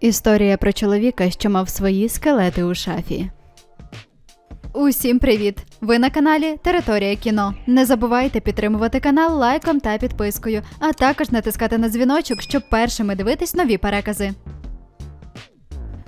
Історія про чоловіка, що мав свої скелети у шафі. Усім привіт! Ви на каналі Територія кіно. Не забувайте підтримувати канал лайком та підпискою, а також натискати на дзвіночок, щоб першими дивитись нові перекази.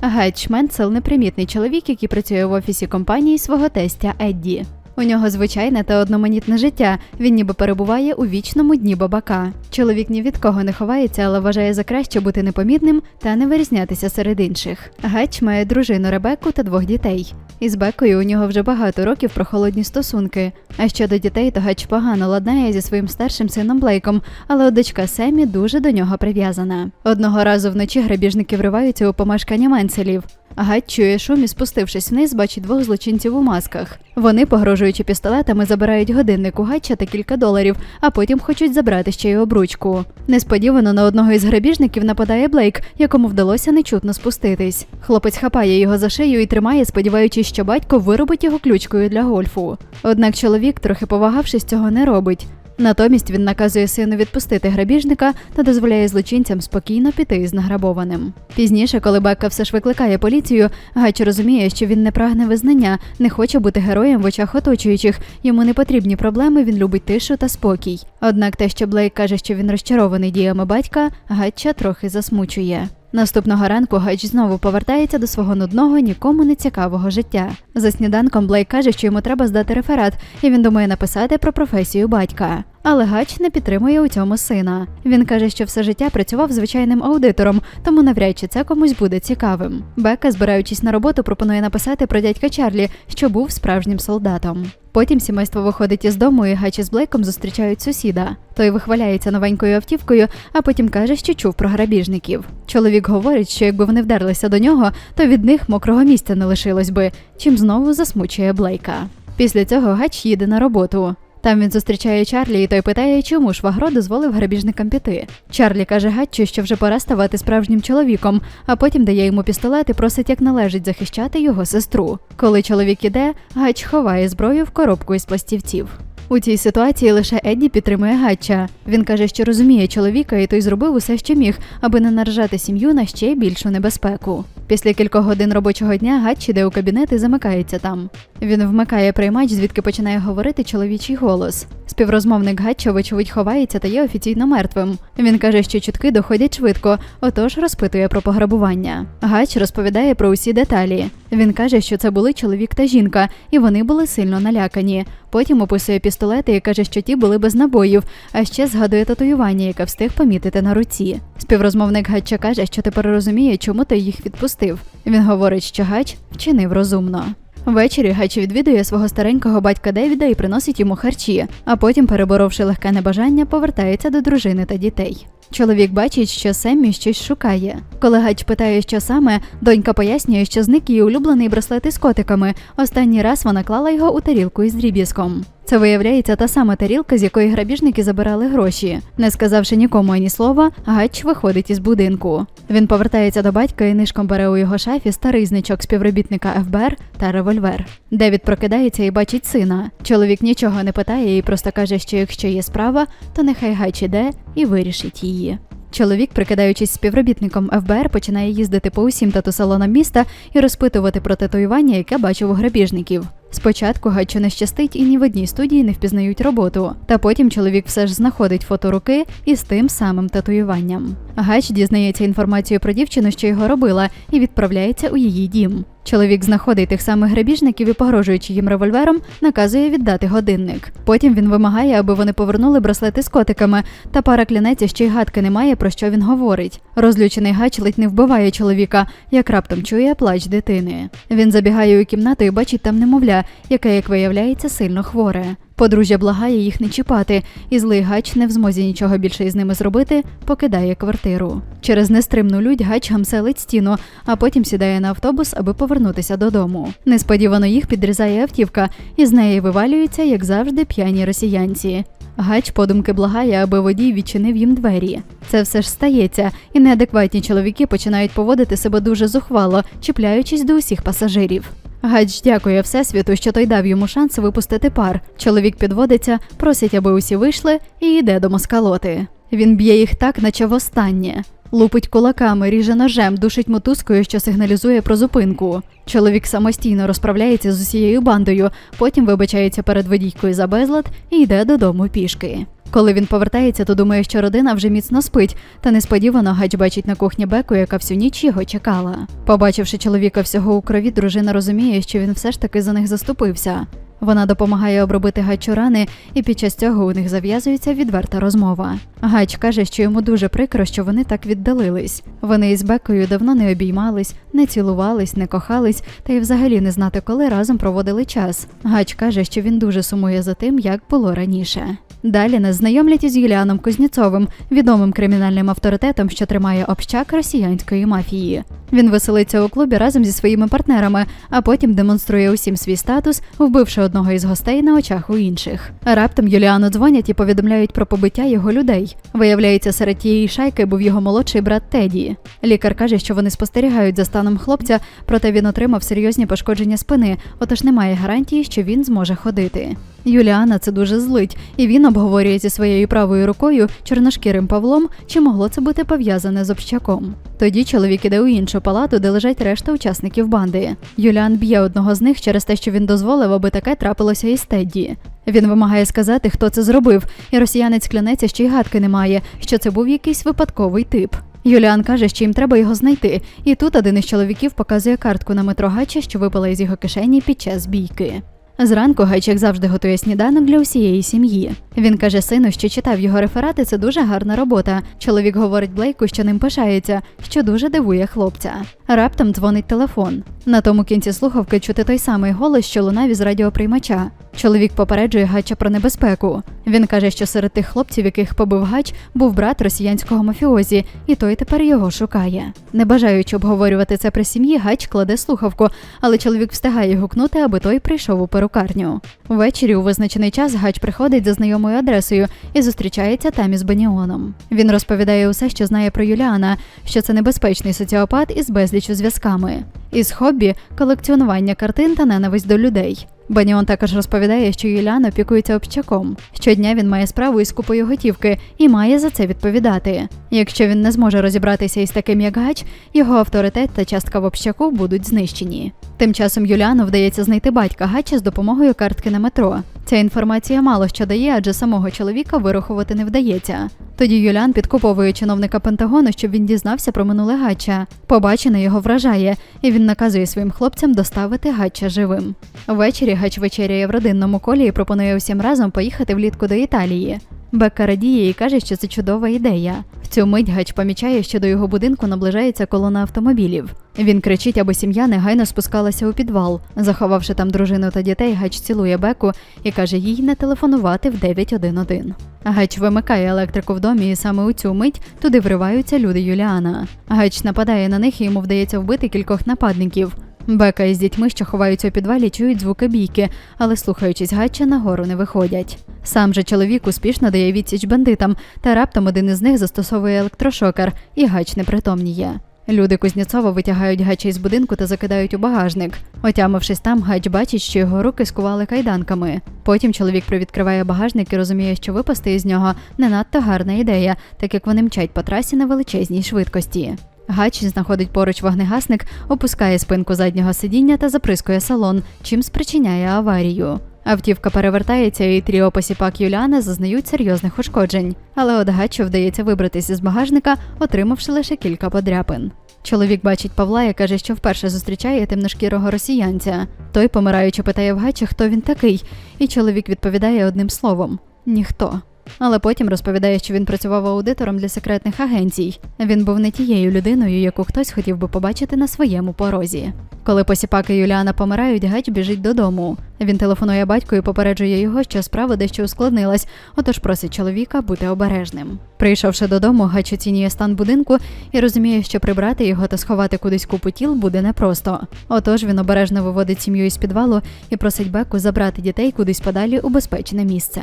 Гайд Шменцел непримітний чоловік, який працює в офісі компанії свого тестя Едді. У нього звичайне та одноманітне життя. Він ніби перебуває у вічному дні бабака. Чоловік ні від кого не ховається, але вважає за краще бути непомітним та не вирізнятися серед інших. Гач має дружину Ребекку та двох дітей. Із Бекою у нього вже багато років прохолодні стосунки. А щодо дітей, то Гач погано ладнає зі своїм старшим сином Блейком, але дочка Семі дуже до нього прив'язана. Одного разу вночі грабіжники вриваються у помешкання Менселів. Гать чує шум і, спустившись вниз, бачить двох злочинців у масках. Вони, погрожуючи пістолетами, забирають годинник у Гатча та кілька доларів, а потім хочуть забрати ще й обручку. Несподівано на одного із грабіжників нападає Блейк, якому вдалося нечутно спуститись. Хлопець хапає його за шию і тримає, сподіваючись, що батько виробить його ключкою для гольфу. Однак чоловік, трохи повагавшись, цього не робить. Натомість він наказує сину відпустити грабіжника та дозволяє злочинцям спокійно піти із награбованим. Пізніше, коли Бекка все ж викликає поліцію, Гач розуміє, що він не прагне визнання, не хоче бути героєм в очах оточуючих. Йому не потрібні проблеми, він любить тишу та спокій. Однак те, що Блейк каже, що він розчарований діями батька, Гатча трохи засмучує. Наступного ранку Гач знову повертається до свого нудного, нікому не цікавого життя. За сніданком Блейк каже, що йому треба здати реферат, і він думає написати про професію батька. Але Гач не підтримує у цьому сина. Він каже, що все життя працював звичайним аудитором, тому навряд чи це комусь буде цікавим. Бека, збираючись на роботу, пропонує написати про дядька Чарлі, що був справжнім солдатом. Потім сімейство виходить із дому, і Гач із Блейком зустрічають сусіда. Той вихваляється новенькою автівкою, а потім каже, що чув про грабіжників. Чоловік говорить, що якби вони вдерлися до нього, то від них мокрого місця не лишилось би, чим знову засмучує Блейка. Після цього Гач їде на роботу. Там він зустрічає Чарлі, і той питає, чому ж Вагро дозволив грабіжникам піти. Чарлі каже Гатчу, що вже пора ставати справжнім чоловіком, а потім дає йому пістолет і просить як належить захищати його сестру. Коли чоловік іде, Гач ховає зброю в коробку із пластівців. У цій ситуації лише Едді підтримує Гатча. Він каже, що розуміє чоловіка, і той зробив усе, що міг, аби не наражати сім'ю на ще більшу небезпеку. Після кількох годин робочого дня Гатч іде у кабінет і замикається там. Він вмикає приймач, звідки починає говорити чоловічий голос. Співрозмовник Гатча, вочевидь, ховається та є офіційно мертвим. Він каже, що чутки доходять швидко, отож розпитує про пограбування. Гач розповідає про усі деталі. Він каже, що це були чоловік та жінка, і вони були сильно налякані. Потім описує пістолети і каже, що ті були без набоїв, а ще згадує татуювання, яке встиг помітити на руці. Співрозмовник Гатча каже, що тепер розуміє, чому той їх відпустив. Він говорить, що Гач вчинив розумно. Ввечері Гач відвідує свого старенького батька Девіда і приносить йому харчі, а потім, переборовши легке небажання, повертається до дружини та дітей. Чоловік бачить, що Семмі щось шукає. Коли Гач питає, що саме, донька пояснює, що зник її улюблений браслет із котиками. Останній раз вона клала його у тарілку із дріб'язком. Це виявляється та сама тарілка, з якої грабіжники забирали гроші. Не сказавши нікому ані слова, Гач виходить із будинку. Він повертається до батька і нишком бере у його шафі старий значок співробітника ФБР та револьвер. Девід прокидається і бачить сина. Чоловік нічого не питає і просто каже, що якщо є справа, то нехай Гач іде і вирішить її. Чоловік, прикидаючись співробітником ФБР, починає їздити по усім тату-салонам міста і розпитувати про татуювання, яке бачив у грабіжників. Спочатку гачу не щастить і ні в одній студії не впізнають роботу. Та потім чоловік все ж знаходить фото руки із тим самим татуюванням. Гач дізнається інформацію про дівчину, що його робила, і відправляється у її дім. Чоловік знаходить тих самих грабіжників і, погрожуючи їм револьвером, наказує віддати годинник. Потім він вимагає, аби вони повернули браслети з котиками, та пара клянеться, що й гадки немає, про що він говорить. Розлючений гач ледь не вбиває чоловіка, як раптом чує плач дитини. Він забігає у кімнату і бачить там немовля, яке, як виявляється, сильно хворе. Подружжя благає їх не чіпати, і злий гач, не в змозі нічого більше із ними зробити, покидає квартиру. Через нестримну лють гач гамселить стіну, а потім сідає на автобус, аби повернутися додому. Несподівано їх підрізає автівка, і з неї вивалюються, як завжди, п'яні росіянці. Гач подумки благає, аби водій відчинив їм двері. Це все ж стається, і неадекватні чоловіки починають поводити себе дуже зухвало, чіпляючись до усіх пасажирів. Гач дякує Всесвіту, що той дав йому шанс випустити пар. Чоловік підводиться, просить, аби усі вийшли, і йде до москалоти. Він б'є їх так, наче востаннє. Лупить кулаками, ріже ножем, душить мотузкою, що сигналізує про зупинку. Чоловік самостійно розправляється з усією бандою, потім вибачається перед водійкою за безлад і йде додому пішки. Коли він повертається, то думає, що родина вже міцно спить, та несподівано гач бачить на кухні Беку, яка всю ніч його чекала. Побачивши чоловіка всього у крові, дружина розуміє, що він все ж таки за них заступився. Вона допомагає обробити Гачу рани, і під час цього у них зав'язується відверта розмова. Гач каже, що йому дуже прикро, що вони так віддалились. Вони із Бекою давно не обіймались, не цілувались, не кохались, та й взагалі не знати, коли разом проводили час. Гач каже, що він дуже сумує за тим, як було раніше. Далі нас знайомлять із Юліаном Кузнєцовим, відомим кримінальним авторитетом, що тримає общак росіянської мафії. Він веселиться у клубі разом зі своїми партнерами, а потім демонструє усім свій статус, вбивши одного із гостей на очах у інших. Раптом Юліану дзвонять і повідомляють про побиття його людей. Виявляється, серед тієї шайки був його молодший брат Теді. Лікар каже, що вони спостерігають за станом хлопця, проте він отримав серйозні пошкодження спини, отож немає гарантії, що він зможе ходити. Юліана це дуже злить, і він обговорює зі своєю правою рукою чорношкірим Павлом, чи могло це бути пов'язане з общаком. Тоді чоловік іде у іншу палату, де лежать решта учасників банди. Юліан б'є одного з них через те, що він дозволив, аби таке трапилося із Тедді. Він вимагає сказати, хто це зробив, і росіянець клянеться, що й гадки немає, що це був якийсь випадковий тип. Юліан каже, що їм треба його знайти, і тут один із чоловіків показує картку на метро Гача, що випала із його кишені під час бійки. Зранку Гайч, як завжди, готує сніданок для усієї сім'ї. Він каже сину, що читав його реферати. Це дуже гарна робота. Чоловік говорить Блейку, що ним пишається, що дуже дивує хлопця. Раптом дзвонить телефон. На тому кінці слухавки чути той самий голос, що лунав із радіоприймача. Чоловік попереджує Гача про небезпеку. Він каже, що серед тих хлопців, яких побив Гач, був брат росіянського мафіозі, і той тепер його шукає. Не бажаючи обговорювати це при сім'ї, Гач кладе слухавку, але чоловік встигає гукнути, аби той прийшов у перукарню. Ввечері у визначений час Гач приходить за знайомою адресою і зустрічається там із Баніоном. Він розповідає усе, що знає про Юліана, що це небезпечний соціопат із безлічю зв'язками. Із хобі колекціонування картин та ненависть до людей. Баніон також розповідає, що Юліан опікується общаком. Щодня він має справу із купою готівки і має за це відповідати. Якщо він не зможе розібратися із таким, як Гач, його авторитет та частка в общаку будуть знищені. Тим часом Юліану вдається знайти батька Гача з допомогою картки на метро. Ця інформація мало що дає, адже самого чоловіка вирахувати не вдається. Тоді Юліан підкуповує чиновника Пентагону, щоб він дізнався про минуле Гача. Побачене його вражає, і він наказує своїм хлопцям доставити Гача живим. Ввечері Гач вечеряє в родинному колі і пропонує усім разом поїхати влітку до Італії. Бекка радіє і каже, що це чудова ідея. В цю мить Гач помічає, що до його будинку наближається колона автомобілів. Він кричить, аби сім'я негайно спускалася у підвал. Заховавши там дружину та дітей, Гач цілує Беку і каже їй не телефонувати в 911. Гач вимикає електрику в домі, і саме у цю мить туди вриваються люди Юліана. Гач нападає на них і йому вдається вбити кількох нападників. Бека із дітьми, що ховаються у підвалі, чують звуки бійки, але, слухаючись Гатча, нагору не виходять. Сам же чоловік успішно дає відсіч бандитам, та раптом один із них застосовує електрошокер, і Гач непритомніє. Люди Кузнєцова витягають Гача із будинку та закидають у багажник. Отямившись там, Гач бачить, що його руки скували кайданками. Потім чоловік привідкриває багажник і розуміє, що випасти із нього не надто гарна ідея, так як вони мчать по трасі на величезній швидкості. Гач знаходить поруч вогнегасник, опускає спинку заднього сидіння та заприскує салон, чим спричиняє аварію. Автівка перевертається, і тріо посіпак Юліана зазнають серйозних ушкоджень. Але от Гачу вдається вибратися з багажника, отримавши лише кілька подряпин. Чоловік бачить Павла і каже, що вперше зустрічає темношкірого росіянця. Той, помираючи, питає в Гача, хто він такий, і чоловік відповідає одним словом ніхто. Але потім розповідає, що він працював аудитором для секретних агенцій. Він був не тією людиною, яку хтось хотів би побачити на своєму порозі. Коли посіпаки Юліана помирають, Гач біжить додому. Він телефонує батьку і попереджує його, що справа дещо ускладнилась, отож просить чоловіка бути обережним. Прийшовши додому, Гач оцінює стан будинку і розуміє, що прибрати його та сховати кудись купу тіл буде непросто. Отож він обережно виводить сім'ю із підвалу і просить Беку забрати дітей кудись подалі у безпечне місце.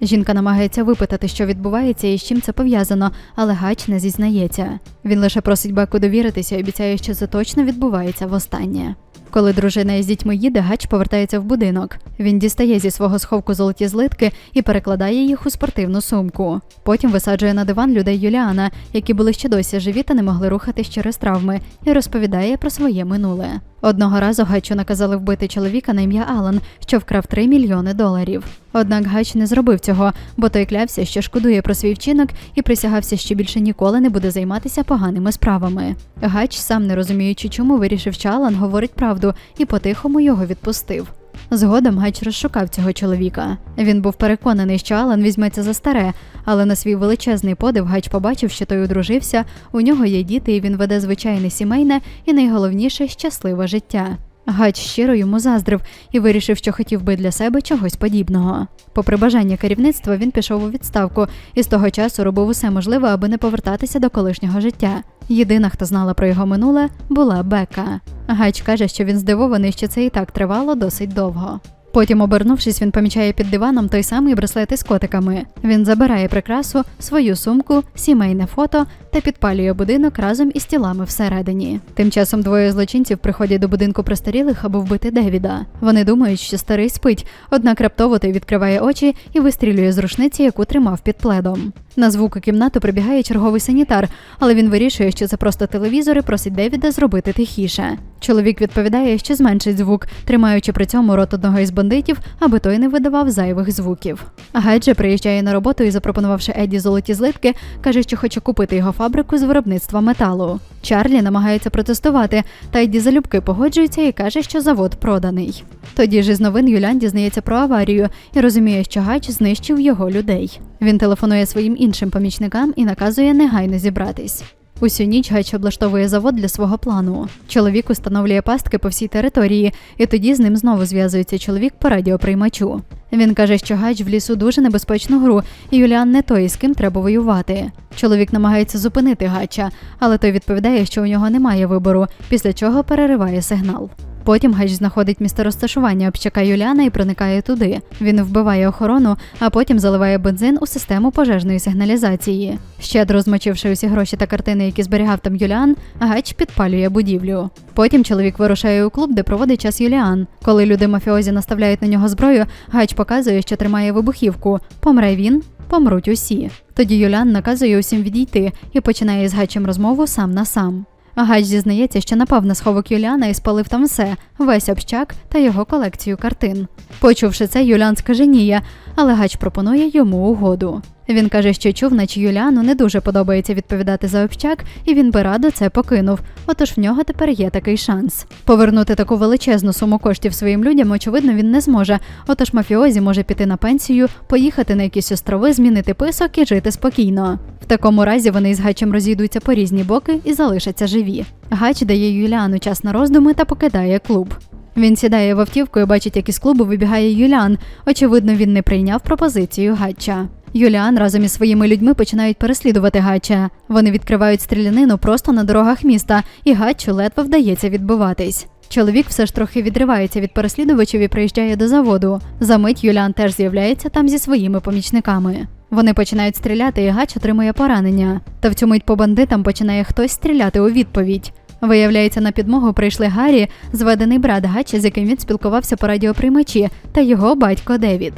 Жінка намагається випитати, що відбувається і з чим це пов'язано, але Гач не зізнається. Він лише просить Беку довіритися і обіцяє, що це точно відбувається востаннє. Коли дружина із дітьми їде, гач повертається в будинок. Він дістає зі свого сховку золоті злитки і перекладає їх у спортивну сумку. Потім висаджує на диван людей Юліана, які були ще досі живі та не могли рухатись через травми, і розповідає про своє минуле. Одного разу Гачу наказали вбити чоловіка на ім'я Алан, що вкрав 3 мільйони доларів. Однак Гач не зробив цього, бо той клявся, що шкодує про свій вчинок і присягався, що більше ніколи не буде займатися поганими справами. Гач, сам не розуміючи, чому вирішив, що Алан говорить правду, і по-тихому його відпустив. Згодом Гач розшукав цього чоловіка. Він був переконаний, що Алан візьметься за старе, але на свій величезний подив Гач побачив, що той одружився, у нього є діти, і він веде звичайне сімейне і найголовніше щасливе життя. Гач щиро йому заздрив і вирішив, що хотів би для себе чогось подібного. Попри бажання керівництва, він пішов у відставку і з того часу робив усе можливе, аби не повертатися до колишнього життя. Єдина, хто знала про його минуле, була Бека. Гач каже, що він здивований, що це і так тривало досить довго. Потім, обернувшись, він помічає під диваном той самий браслет із котиками. Він забирає прикрасу, свою сумку, сімейне фото та підпалює будинок разом із тілами всередині. Тим часом двоє злочинців приходять до будинку престарілих, аби вбити Девіда. Вони думають, що старий спить, однак раптово той відкриває очі і вистрілює з рушниці, яку тримав під пледом. На звук у кімнату прибігає черговий санітар, але він вирішує, що це просто телевізор і просить Девіда зробити тихіше. Чоловік відповідає, що зменшить звук, тримаючи при цьому рот одного із бандитів, аби той не видавав зайвих звуків. Гайдже приїжджає на роботу і, запропонувавши Едді золоті злитки, каже, що хоче купити його фабрику з виробництва металу. Чарлі намагається протестувати, та й залюбки погоджується і каже, що завод проданий. Тоді ж із новин Юлян дізнається про аварію і розуміє, що Гач знищив його людей. Він телефонує своїм іншим помічникам і наказує негайно зібратись. Усю ніч Гач облаштовує завод для свого плану. Чоловік установлює пастки по всій території, і тоді з ним знову зв'язується чоловік по радіоприймачу. Він каже, що Гач в лісу дуже небезпечну гру, і Юліан не той, з ким треба воювати. Чоловік намагається зупинити Гача, але той відповідає, що у нього немає вибору, після чого перериває сигнал. Потім Гач знаходить місце розташування общака Юліана і проникає туди. Він вбиває охорону, а потім заливає бензин у систему пожежної сигналізації. Щедро змочивши усі гроші та картини, які зберігав там Юліан, Гач підпалює будівлю. Потім чоловік вирушає у клуб, де проводить час Юліан. Коли люди мафіозі наставляють на нього зброю, Гач показує, що тримає вибухівку. Помре він, помруть усі. Тоді Юліан наказує усім відійти і починає з Гачем розмову сам на сам. Гач зізнається, що напав на сховок Юліана і спалив там все, весь общак та його колекцію картин. Почувши це, Юліан скаженіє, але Гач пропонує йому угоду. Він каже, що чув, наче Юліану не дуже подобається відповідати за общак, і він би радо це покинув. Отож в нього тепер є такий шанс. Повернути таку величезну суму коштів своїм людям, очевидно, він не зможе. Отож мафіозі може піти на пенсію, поїхати на якісь острови, змінити писок і жити спокійно. В такому разі вони із Гачем розійдуться по різні боки і залишаться живі. Гач дає Юліану час на роздуми та покидає клуб. Він сідає в автівку і бачить, як із клубу вибігає Юліан. Очевидно, він не прийняв пропозицію Гача. Юліан разом із своїми людьми починають переслідувати Гача. Вони відкривають стрілянину просто на дорогах міста, і Гачу ледве вдається відбиватись. Чоловік все ж трохи відривається від переслідувачів і приїжджає до заводу. Замить Юліан теж з'являється там зі своїми помічниками. Вони починають стріляти, і Гач отримує поранення. Та в цю мить по бандитам починає хтось стріляти у відповідь. Виявляється, на підмогу прийшли Гаррі, зведений брат Гача, з яким він спілкувався по радіоприймачі, та його батько Девід.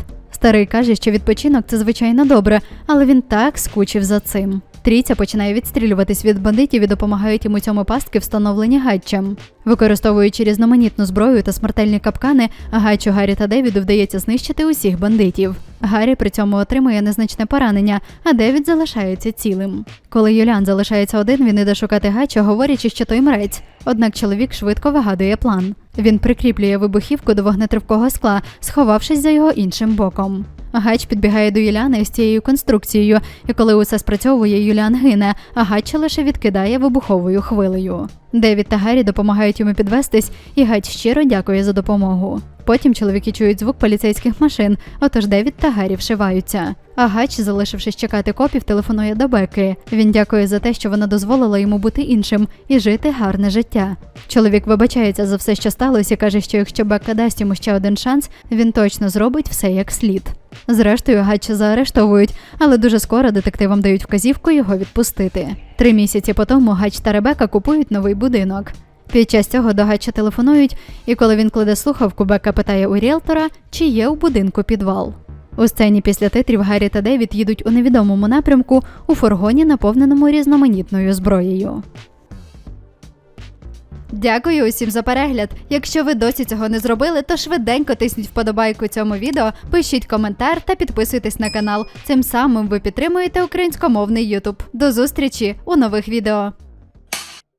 Старий каже, що відпочинок це звичайно добре, але він так скучив за цим. Трійця починає відстрілюватись від бандитів і допомагають йому цьому пастки, встановлені гатчем. Використовуючи різноманітну зброю та смертельні капкани, Гачу, Гаррі та Девіду вдається знищити усіх бандитів. Гаррі при цьому отримує незначне поранення, а Девід залишається цілим. Коли Юліан залишається один, він іде шукати Гача, говорячи, що той мрець. Однак чоловік швидко вигадує план. Він прикріплює вибухівку до вогнетривкого скла, сховавшись за його іншим боком. Гач підбігає до Юліани з цією конструкцією, і коли усе спрацьовує, Юліан гине, а Гач лише відкидає вибуховою хвилею. Девід та Гаррі допомагають йому підвестись, і Гач щиро дякує за допомогу. Потім чоловіки чують звук поліцейських машин, отож Девід та Гаррі вшиваються. А Гач, залишившись чекати копів, телефонує до Беки. Він дякує за те, що вона дозволила йому бути іншим і жити гарне життя. Чоловік вибачається за все, що сталося, і каже, що якщо Бека дасть йому ще один шанс, він точно зробить все як слід. Зрештою, Гатча заарештовують, але дуже скоро детективам дають вказівку його відпустити. Три місяці по тому Гач та Ребека купують новий будинок. Під час цього до Гатча телефонують, і коли він кладе слухавку, Бека питає у ріелтора, чи є у будинку підвал. У сцені після титрів Гаррі та Девід їдуть у невідомому напрямку у фургоні, наповненому різноманітною зброєю. Дякую усім за перегляд. Якщо ви досі цього не зробили, то швиденько тисніть вподобайку цьому відео, пишіть коментар та підписуйтесь на канал. Цим самим ви підтримуєте українськомовний YouTube. До зустрічі у нових відео.